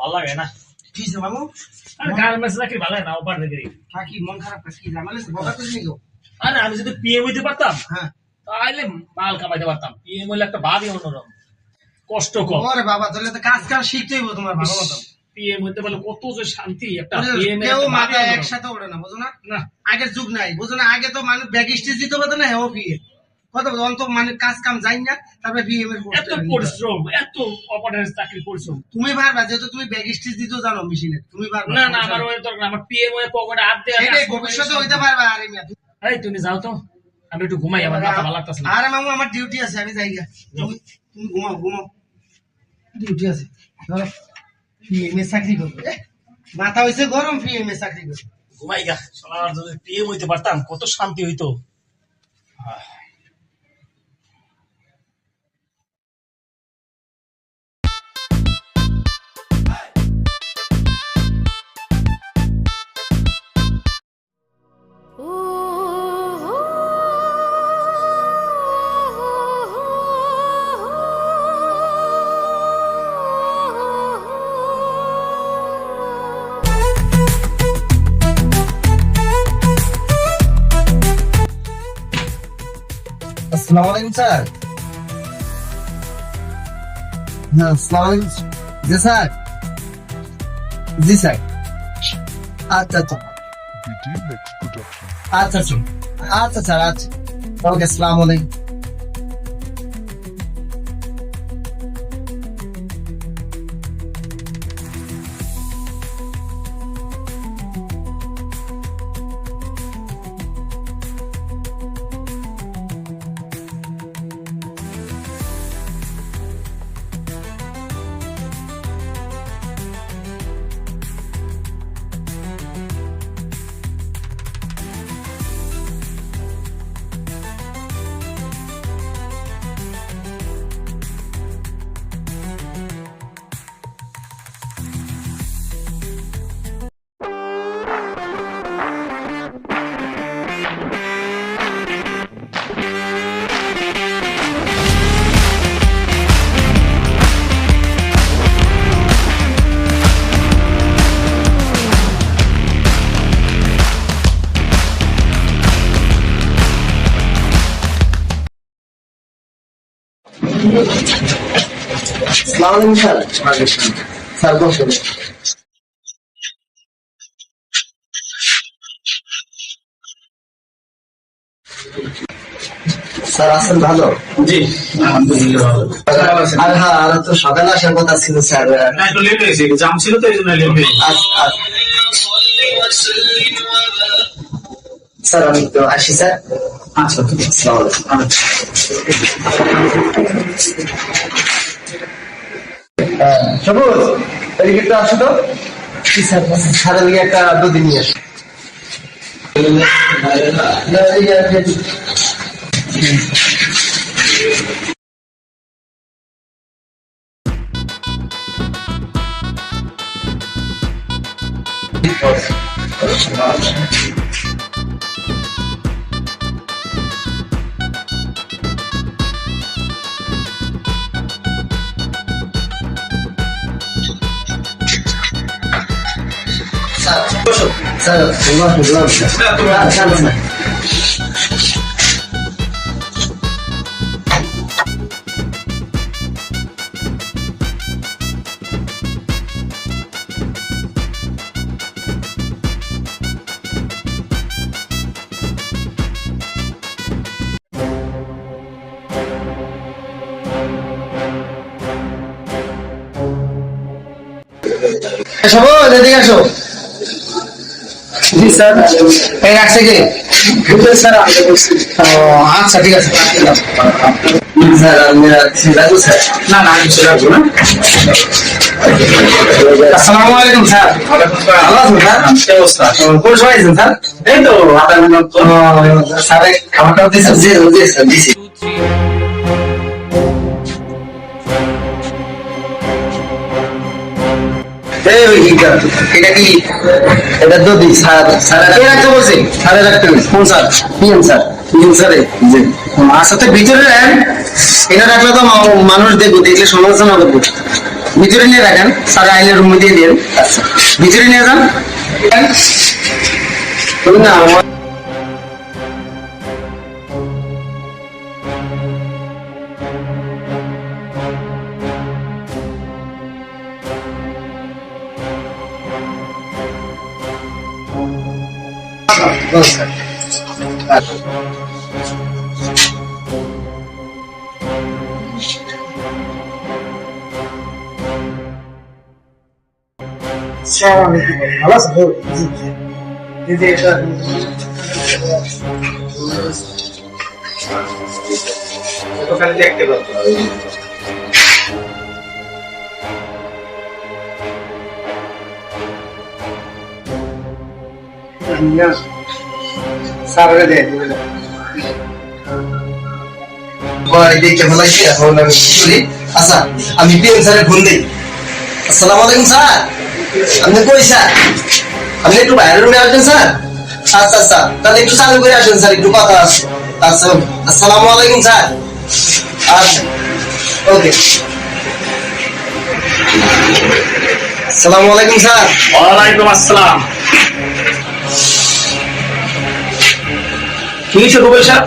ভালো লাগে না। কি বাবু? আরে গার্মেন্টস চাকরি ভালো না ওপার থেকে কাকি মন খারাপ কি ঝামেলা বকা করছিস নাকি? আরে আমি যদি পিএম হইতে পারতাম হ্যাঁ। তাহলে মাল কামাইতে পারতাম। পিএম হইলে একটা ভাবই অন্যরকম। কষ্ট কম। ওরে বাবা তাহলে তো কাজ কাজ শিখতে হইব তোমার ভালো মতো পিএম হইতে পারলে কত যে শান্তি একটা পিএম কেউ মাথায় একসাথে ওঠে না বুঝো না? আগের যুগ নাই বুঝো না? আগে তো মানুষ ব্যাগ স্টেজ দিতে পারতো না হেও বিয়ে কত অন্ত মানে কাজ কাম যাই না তারপরে বিয়ে এর এত পরিশ্রম এত চাকরি পরিশ্রম। তুমি পারবা যেহেতু তুমি ব্যাগ স্টেজ দিতেও জানো মেশিনে তুমি পারবা। না না আমার ওই দরকার আমার পিএম পকেটে হাত দেয়া সেটাই ভবিষ্যতে হইতে পারবা আরে মিয়া এই তুমি যাও তো। আমি একটু ঘুমাই আমার মাথা ভালো লাগতেছে না। আরে মামু আমার ডিউটি আছে আমি যাই গা। তুমি তুমি ঘুমাও ঘুমাও। ডিউটি আছে। ধরো পিএমএ চাকরি করবে মাথা হইছে গরম পিএমএ চাকরি করবে। ঘুমাই গা শালার যদি পিএম হইতে পারতাম কত শান্তি হইতো। আলাইকুম স্যার। হ্যাঁ আলাইকুম। জি স্যার। জি স্যার। আচ্ছা আচ্ছা। আচ্ছা. আচ্ছা আচ্ছা আচ্ছা স্যার আচ্ছা। ওকে আলাইকুম। স্যার? আছেন ভালো? জি। আলহামদুলিল্লাহ আর হ্যাঁ আর তো সকালে আসার কথা ছিল স্যার। একটু লেট হয়েছে জাম ছিল তো এই জন্য লেট হয়েছে আচ্ছা, আচ্ছা। স্যার আমি তো আসি স্যার। আচ্ছা আসসালামু আলাইকুম। সবুজ এদিকে একটু আসো তো। কি স্যার স্যারের লিগে একটা দুদিন নিয়ে আসো। না, স্যার বললাম বললাম স্যার স্যার স্যার সবুজ এদিকে আসো জি স্যার। এই রাখছে কি? স্যার আচ্ছা ঠিক আছে। স্যার আমি রাখছি। রাখব স্যার? না না আমি আসব না? আসসালামু আলাইকুম স্যার। ভালো আছেন স্যার? কি অবস্থা? কোন সময় আছেন স্যার? এই তো আধা মিনিট স্যার খাবার দিয়েছেন? জি জি স্যার দিছি। এটা কি? এটা যদি স্যার স্যার রাখতে বলছি? স্যারে রাখতে বলছি কোন স্যার? PM sir. পিএম স্যারে? জি। আর ভিতরে রাখ এটা রাখলে তো মানুষ দেখব দেখলে সমালোচনা করব। ভিতরে নিয়ে রাখেন। স্যার আইনের রুমে দিয়ে দেন আচ্ছা। ভিতরে নিয়ে যান। না আছে জি জি এটা ওখানে দেখতে আমি বলি আচ্ছা আমি পিএম স্যারের ফোন দিই আসসালামু আলাইকুম স্যার আপনি কই স্যার? আপনি একটু বাইরের রুমে আসবেন স্যার? আচ্ছা আচ্ছা তাহলে একটু চালু করে আসেন স্যার একটু কথা আছে। আচ্ছা আসসালামু আলাইকুম স্যার। আচ্ছা ওকে। আসসালামু আলাইকুম স্যার। ওয়ালাইকুম আসসালাম। কি হয়েছে রুবেল সাহেব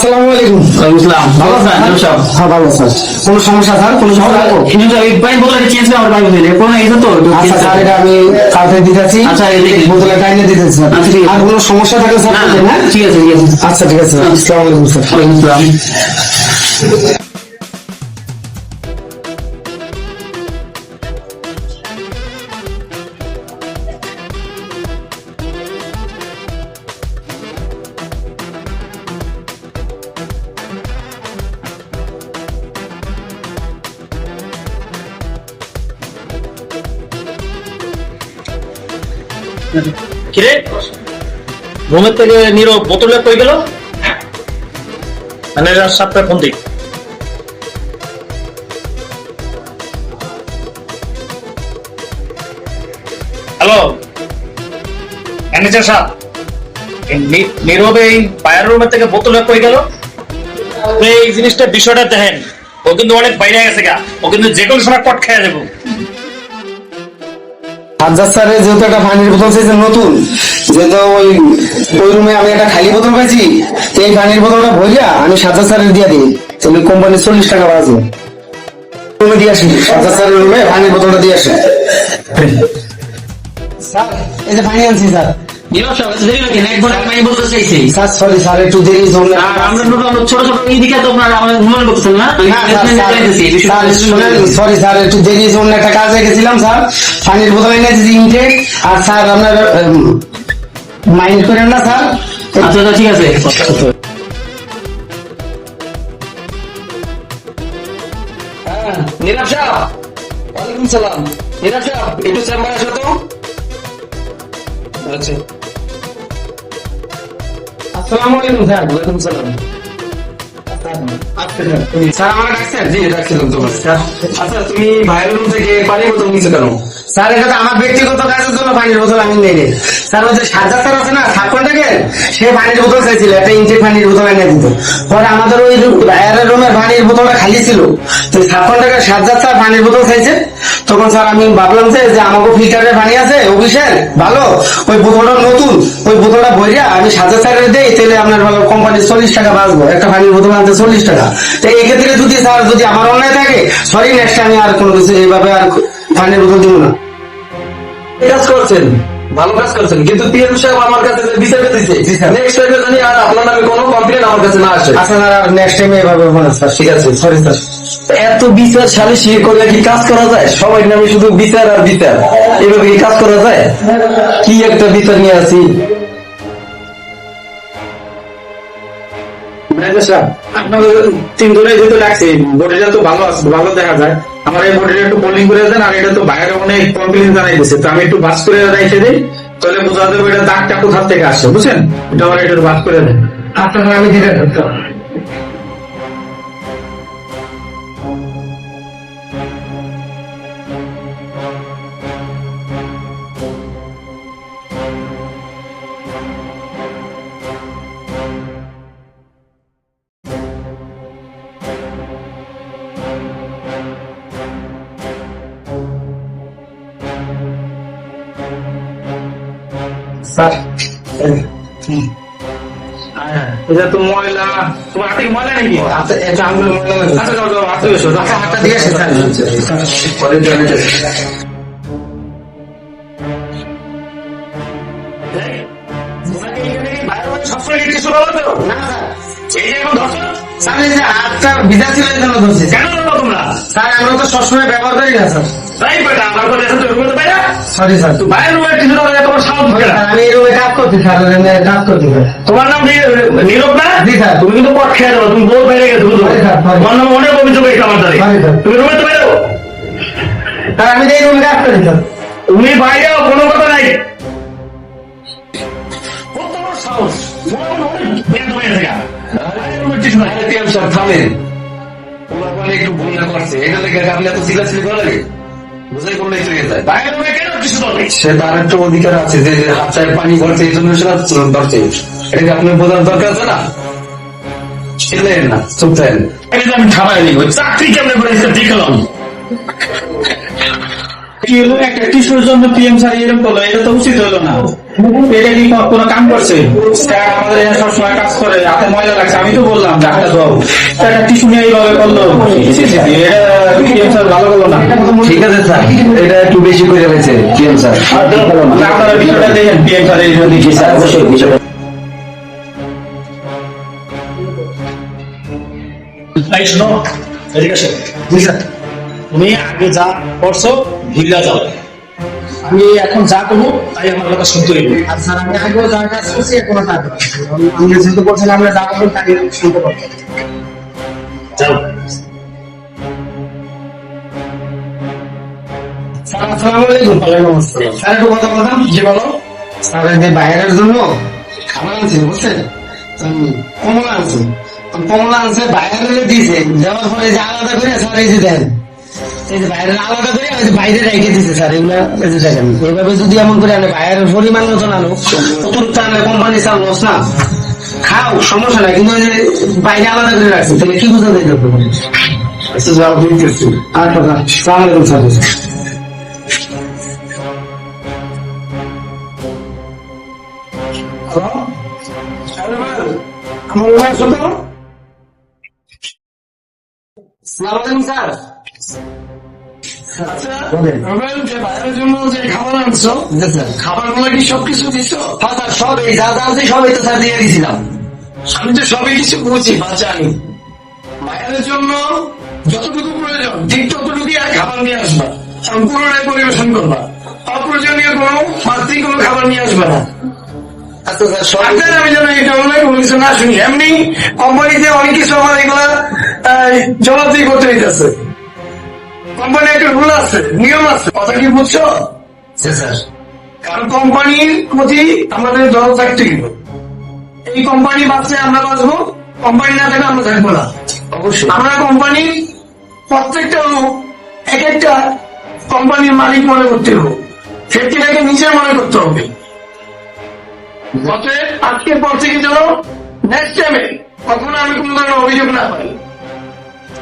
আসসালামু আলাইকুম। ভালো সব হ্যাঁ ভালো স্যার কোনো সমস্যা স্যার? কোনো সমস্যা? কিন্তু এই পাইপ বোতলটা চেঞ্জ করে আমার কোনো এই তো? আচ্ছা স্যার এটা আমি কালকে দিতেছি। আচ্ছা, এই দেখি। বোতলে টাইনে দিতেছি স্যার। আচ্ছা। আর কোনো সমস্যা থাকলে স্যার? না হ্যাঁ ঠিক আছে ঠিক আছে। আচ্ছা ঠিক আছে আসসালামু আলাইকুম স্যার। ওয়ালাইকুম আসসালাম। কিরে? রুমের থেকে নীরব বোতলে কই গেল? ম্যানেজার সাহেবকে ফোন দিই হ্যালো? ম্যানেজার সাহেব নীরব এই পায়ের রুমের থেকে বোতলে কই গেল? এই জিনিসটা বিষয়টা দেখেন, ও কিন্তু অনেক বাইরে গেছে গা, ও কিন্তু যে কোনো সময় কট খেয়ে দেবো। হাজার স্যারের যেহেতু একটা পানির বোতল চাইছে, নতুন। যেহেতু ওই ওই রুমে আমি একটা খালি বোতল পাইছি, তো এই পানির বোতলটা ভরিয়া আমি সাজাদ স্যারের দিয়ে দিই। তাহলে কোম্পানি চল্লিশ টাকা বাড়াছে রুমে দিয়ে আসি সাজাদ স্যারের রুমে পানির বোতলটা দিয়ে আসি স্যার, এই যে পানি আনছি, স্যার। একটু কাজে গেছিলাম স্যার পানির বোতল এনে ইনটেক আর স্যার আপনার মাইন্ড করেন না স্যার আচ্ছা ঠিক আছে। নীরব সাহেব ওয়ালাইকুম সালাম। নীরব সাহেব একটু চেম্বারে আসো তো। আচ্ছা। আসসালামু আলাইকুম স্যার ওয়ালাইকুম সালাম আচ্ছা স্যার, এটা তো আমার ব্যক্তিগত কাজের জন্য পানির বোতল আমি নেই স্যার, ওই যে স্যার আছে না সে পানির বোতল চাইছিল, একটা পানির বোতল এনে দিত। পরে আমাদের ওই পানির বোতলটা খালি ছিল। তো স্যার পানির বোতল চাইছে। তখন স্যার, আমি ভাবলাম যে আমাকে ফিল্টারের পানি আছে অফিসের ভালো, ওই বোতলটা নতুন, ওই বোতলটা ভরিয়া আমি সাজা স্যারের দেই, তাহলে আপনার ভালো কোম্পানির চল্লিশ টাকা বাঁচবো, একটা পানির বোতল আনতে চল্লিশ টাকা। তো এক্ষেত্রে যদি স্যার যদি আমার অন্যায় থাকে সরি নেক্সট আমি আর কোনো কিছু এইভাবে আর পানির বোতল দিব না। কাজ করছেন ভালো কাজ করছেন। কিন্তু পিএম সাহেব আমার কাছে বিচার দিচ্ছে নেক্সট টাইমে জানি আর আপনার নামে কোনো কমপ্লেন আমার কাছে না আসে। আচ্ছা নেক্সট টাইম এভাবে হবে না স্যার। ঠিক আছে সরি স্যার। এত বিচার সালিশি করলে কি কাজ করা যায়? সবাই নামে শুধু বিচার আর বিচার। এভাবে কি কাজ করা যায়? কি একটা বিচার নিয়ে আসি? ম্যানেজার সাহেব আপনাদের তিন ধরে যেহেতু লাগছে তো ভালো আছে, ভালো দেখা যায়। আমার এই বডিটা একটু বোলিং করে দেন, আর এটা তো বাইরে অনেক কমপ্লেন জানাই দিচ্ছে তো আমি একটু বাস করে রেখে দিই, তাহলে বোঝা যাবে এটা দাগটা কোথা থেকে আসছে, বুঝছেন? এটা আমার একটু বাস করে দেন। আচ্ছা আমি ধীরে স্যার এটা তো ময়লা। তোমার হাতে ময়লা নাকি? আচ্ছা এটা আচ্ছা যাও যাও এসো যাও। হাতটা দিয়ে পরে চলে আমরা তো সবসময় ব্যবহার করি না স্যার। সরি স্যার বাইরের রুমে কিছু ধরো তোমার সাহস থাকে না। আমি এই রুমে কাজ করছি স্যার কাজ করছি তোমার নাম নীরব না? জি, স্যার। তুমি কিন্তু পথ খেয়ে যাব তুমি বহুত বাইরে গেছো বুঝলো সরি, স্যার, সরি। তোমার নাম অনেক অভিযোগ হয়েছে আমার দ্বারে। তুমি রুমে তো বাইরে স্যার আমি এই রুমে কাজ করি স্যার তুমি বাইরেও কোনো কথা নাই। কত বড় সাহস। তোমার অনেক বেদ গেছে গা। বাইরের রুমে কিছু নাই। আরে টিএম সাহেব থামেন। একটু ভুল করছে। এটা লেগে আপনি এত সিলাসিলি করা লাগে? বুঝাই করলেই চলে যায়। বাইরের রুমে কেন কিছু দরকার সে তার একটা অধিকার আছে যে হাত চায় পানি ভরছে এই জন্য সেটা ধরছে এটা কি আপনার বোঝার দরকার আছে না? ছিলেন না চুপ থাকেন। এই আমি খাবার নিব চাকরি কেমনে করে দেখলাম কি হলো? একটা কিশোর জন্য পিএম স্যার এরকম বলো এটা তো উচিত হলো না। এটা কি কোনো- কাম করছে? স্যার আমাদের এখানে সবসময় কাজ করে হাতে ময়লা লাগছে আমি তো বললাম যে হাতে টিস্যু নিয়ে এইভাবে করল। ভালো করল না। ঠিক আছে স্যার। এটা একটু বেশি করে টিএম স্যার। আপনারা বিষয়টা দেখেন পিএম স্যার এই জন্য স্যার অবশ্যই তুমি আগে যা করছ ভুলিয়া যাও। আমি এখন যা করব তাই আমার কথা শুনতে হইব। আর স্যার আমি আগেও যা কাজ করছি এখনও তা। আমরা যেহেতু বলছিলাম আমরা যা করব তাকে শুনতে পারব যাও। স্যার আসসালামু আলাইকুম। স্যার একটু কথা বলতাম জি বলো। স্যার যে বাইরের জন্য খাবার আনছি বুঝছেন? কমলা আনছে। কমলা আনছে বাইরে দিয়েছে। দেওয়ার পরে যে আলাদা করে স্যার এই যে দেন। এই যে আলাদা করে বাইরে রেখে দিছে স্যার এগুলা এই যে দেখেন এইভাবে যদি এমন করে আনে বাইরের পরিমাণ মতো আনো অতিরিক্ত আনলে কোম্পানি স্যার লস না। খাও সমস্যা নাই কিন্তু বাইরে আলাদা করে রাখছে তাহলে কি বোঝা যায় আচ্ছা স্যার। খাবারগুলো কি সবকিছু দিছো? হ্যাঁ স্যার সবই যা যা আছে সবই তো স্যার দিয়ে দিয়েছিলাম। আমি তো সবই কিছু বুঝি বাচ্চা আমি জন্য যতটুকু প্রয়োজন ঠিক ততটুকুই আর খাবার নিয়ে আসবা। সম্পূর্ণটাই পরিবেশন করবা। অপ্রয়োজনীয় কোনো কোনো খাবার নিয়ে আসবে না। আচ্ছা আপনার আমি যেন এটা কিছু না শুনি। এমনি কোম্পানিতে অনেক কিছু আমার এগুলা আহ, জবাবদিহি করতে হইতেছে। কোম্পানি একটা রুল আছে নিয়ম আছে কথা কি বুঝছ? স্যার। কারণ কোম্পানির প্রতি আমাদের দল থাকতে এই কোম্পানি বাঁচলে আমরা বাঁচবো কোম্পানি না থাকলে আমরা থাকব না। অবশ্যই। আমরা কোম্পানির প্রত্যেকটা লোক এক একটা কোম্পানির মালিক মনে করতে হবে। ফ্যাক্টরিটাকে নিজে মনে করতে হবে। অতএব আজকের পর থেকে যেন নেক্সট টাইমে কখনো আমি কোন ধরনের অভিযোগ না পাই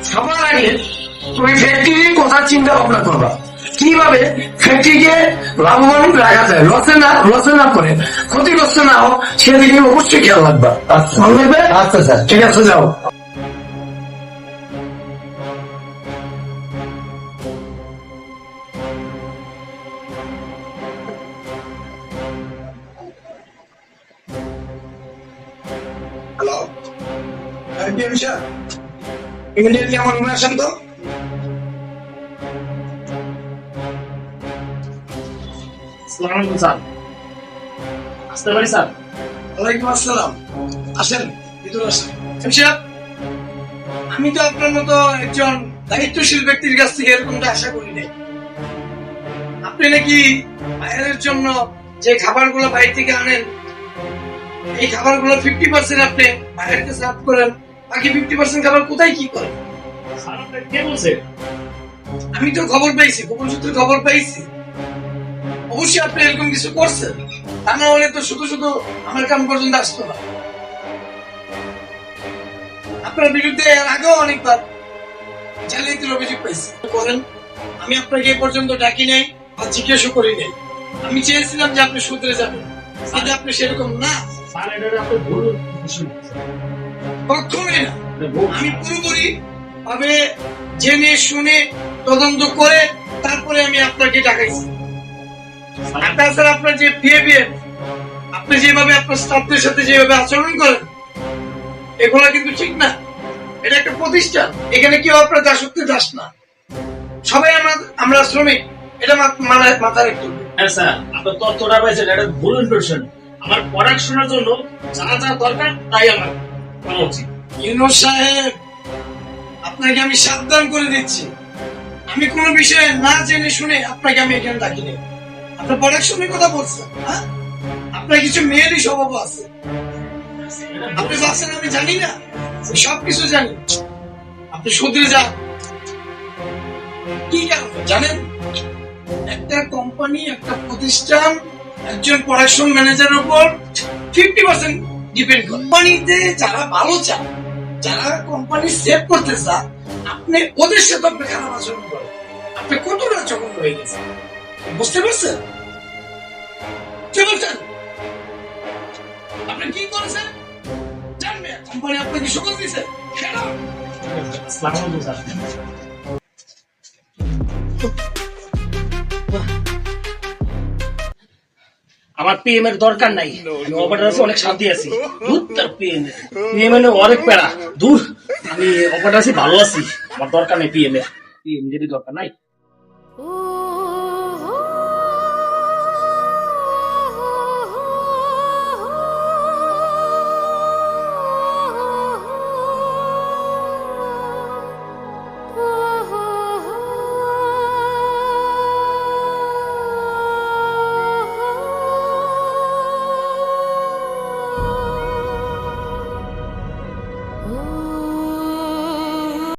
সবার আগে তুমি ফ্যাক্টরির কথা চিন্তা ভাবনা করবা। কীভাবে? ফ্যাক্টরিকে লাভবান রাখা যায়। লসে না লসে না করে। ক্ষতিগ্রস্ত না হোক সেদিকে অবশ্যই খেয়াল রাখবা। মনে আচ্ছা স্যার। ঠিক আছে যাও। হ্যালো ইমিডিয়েটলি আমার রুমে আসেন তো? আসসালামাইকুম স্যার। আসতে পারি স্যার। ওয়ালাইকুম আসসালাম। আসেন ভিতরে আসেন। আমি তো আপনার মতো একজন দায়িত্বশীল ব্যক্তির কাছ থেকে এরকমটা আশা করি নাই। আপনি নাকি বাইরের জন্য যে খাবারগুলো বাইরে থেকে আনেন এই খাবারগুলো ফিফটি পার্সেন্ট আপনি বাইরেকে সার্ভ করেন বাকি ফিফটি পার্সেন্ট খাবার কোথায় কি করেন? কে বলছে? আমি তো খবর পাইছি গোপন সূত্রে খবর পাইছি। অবশ্যই আপনি এরকম কিছু করছেন। তা না হলে তো শুধু শুধু আমার কাম পর্যন্ত আসতো না। আপনার বিরুদ্ধে এর আগেও অনেকবার জালিয়াতির অভিযোগ পাইছি করেন, আমি আপনাকে এ পর্যন্ত ডাকি নাই বা জিজ্ঞেসও করি নাই। আমি চেয়েছিলাম যে আপনি শুধরে যাবেন, কিন্তু আপনি সেরকম না। না। আমি পুরোপুরি ভাবে জেনে শুনে তদন্ত করে তারপরে আমি আপনাকে ডাকাইছি। আর তাছাড়া আপনার যে বিহেভিয়ার আপনি যেভাবে আপনার স্টাফদের সাথে যেভাবে আচরণ করেন এগুলো কিন্তু ঠিক না। এটা একটা প্রতিষ্ঠান। এখানে কেউ আপনার দাসত্বে দাস না। সবাই আমরা আমরা শ্রমিক। এটা মাথায় মাথায় রাখতে হবে। হ্যাঁ স্যার আপনার তথ্যটা পাইছেন এটা ভুল ইনফরমেশন আমার প্রোডাকশনের জন্য যা যা দরকার তাই আমার করা উচিত। ইউনুস সাহেব আপনাকে আমি সাবধান করে দিচ্ছি। আমি কোনো বিষয়ে না জেনে শুনে আপনাকে আমি এখানে ডাকিনি। আপনার প্রোডাকশনের কথা বলছেন হ্যাঁ? আপনার কিছু মেয়েরই স্বভাব আছে। আপনি ভাবছেন আমি জানি না। আমি সবকিছু জানি। আপনি শুধরে যান। কি জানেন? একটা কোম্পানি একটা প্রতিষ্ঠান, একজন প্রোডাকশন ম্যানেজারের উপর ফিফটি পার্সেন্ট ডিপেন্ড কোম্পানিতে যারা ভালো চান যারা কোম্পানি সেভ করতে চান আপনি ওদের সাথে আপনি খারাপ আচরণ করেন। আপনি কতটা চকম হয়ে গেছে বুঝতে পারছেন? কি বলছেন? আপনি কি করেছেন? জানবে কোম্পানি আপনাকে সকল দিয়েছে। কেন আসসালামু আলাইকুম স্যার আমার পিএম এর দরকার নাই। আমি অপারেটর আছি অনেক শান্তি আছি। দূর তার পিএম এর। পিএম এর অনেক প্যারা। দূর। আমি অপারেটর আছি ভালো আছি। আমার দরকার নেই পিএম এর। পিএম যদি দরকার নাই